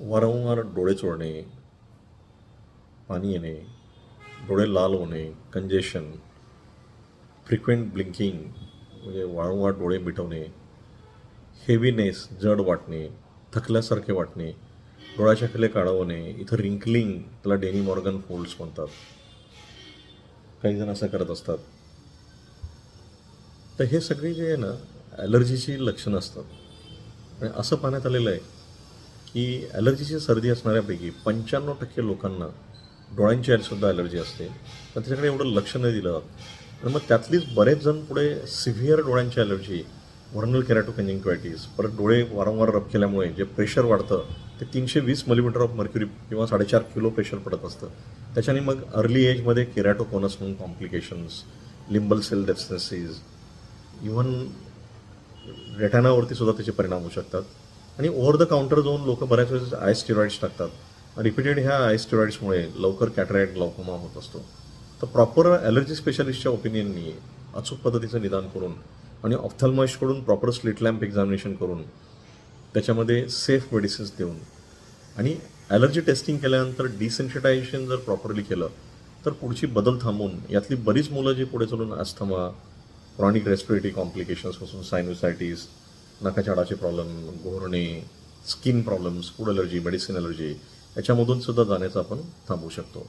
वारंवार डोळे चोळणे पाणी येणे डोळे लाल होणे कंजेशन फ्रिक्वेंट ब्लिंकिंग म्हणजे वारंवार डोळे मिटवणे हेवीनेस जड वाटणे थकल्यासारखे वाटणे डोळ्याच्या खाली काळवणे इथं रिंकलिंग त्याला डेनी मॉर्गन फोल्ड्स म्हणतात. काही जण असं करत असतात. तर हे सगळे जे आहे ना ॲलर्जीची लक्षणं असतात. आणि असं पाहण्यात आलेलं आहे. की ॲलर्जीची सर्दी असणाऱ्यापैकी पंच्याण्णव टक्के लोकांना डोळ्यांची सुद्धा ॲलर्जी असते. पण त्याच्याकडे एवढं लक्ष नाही दिलं. जात आणि मग त्यातलीच बरेच जण पुढे सिव्हिअर डोळ्यांची ॲलर्जी व्हर्नल केरॅटो कंजंक्टिव्हायटीस परत डोळे वारंवार रब केल्यामुळे जे प्रेशर वाढतं ते तीनशे वीस मिलीमीटर ऑफ मर्क्युरी किंवा साडेचार किलो प्रेशर पडत असतं. त्याच्याने मग अर्ली एजमध्ये केरॅटोकोनस म्हणून complications limbal cell deficiencies even रेटानावरती सुद्धा त्याचे परिणाम होऊ शकतात. आणि ओव्हर द काउंटर जाऊन लोक बऱ्याच वेळेस आय स्टिरॉइड्स टाकतात. रिपीटेड ह्या आय स्टिरॉइड्समुळे लवकर कॅटराईट ग्लाउकोमा होत असतो. तर प्रॉपर ॲलर्जी स्पेशालिस्टच्या ओपिनियननी अचूक पद्धतीचं निदान करून आणि ऑप्थल्मॉइस्टकडून प्रॉपर स्लिट लॅम्प एक्झामिनेशन करून त्याच्यामध्ये सेफ मेडिसिन्स देऊन आणि ॲलर्जी टेस्टिंग केल्यानंतर डिसेन्सिटायझेशन जर प्रॉपरली केलं तर पुढची बदल थांबून यातली बरीच मुलं जी पुढे चालून अस्थमा क्रॉनिक रेस्पिरेटरी कॉम्प्लिकेशन्सपासून सायनोसायटीस नाकाच्या हाडाचे problem घोरणे skin problems food allergy medicine allergy याच्यामधून सुद्धा जाण्याचं आपण थांबवू शकतो.